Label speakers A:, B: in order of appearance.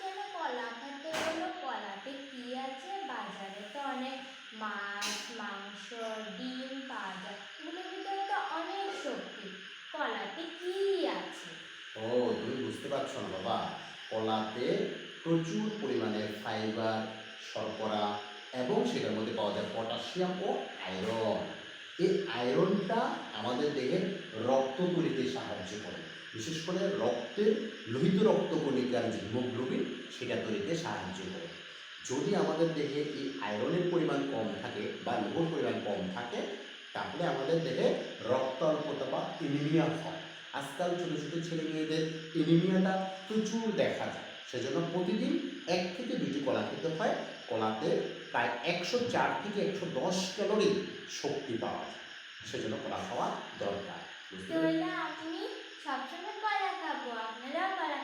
A: কেন কলা খেতে হলো, কলাতে কি আছে? বাজারে তো অনেক মাছ, মাংস, ডিম পাওয়া যায়। এগুলোর ভিতরে তো অনেক শক্তি। কলাতে কি আছে?
B: ও, তুমি বুঝতে পারছ না বাবা। কলাতে প্রচুর পরিমাণে ফাইবার শর্করা এবং সেটার মধ্যে পাওয়া যায় পটাশিয়াম ও আয়রন এই আয়রনটা আমাদের দেহে রক্ত তৈরিতে সাহায্য করে। বিশেষ করে রক্তের লোহিত রক্ত রক্তকণিকার যে হিমোগ্লোবিন সেটা তৈরিতে সাহায্য করে। যদি আমাদের দেহে এই আয়রনের পরিমাণ কম থাকে বা লোহর পরিমাণ কম থাকে, তাহলে আমাদের দেহে রক্ত অল্পতা বা এনিমিয়া হয়। আজকাল ছোটো ছোটো ছেলে মেয়েদের এনিমিয়াটা প্রচুর দেখা যায়। সেজন্য প্রতিদিন এক থেকে দুটি কলা খেতে হয়। কলাতে প্রায় একশো চার থেকে একশো দশ ক্যালোরি শক্তি পাওয়া যায়। সেজন্য কলা খাওয়া দরকার। বুঝতে পেরেছ?
A: তাহলে আমি সবসময় কলা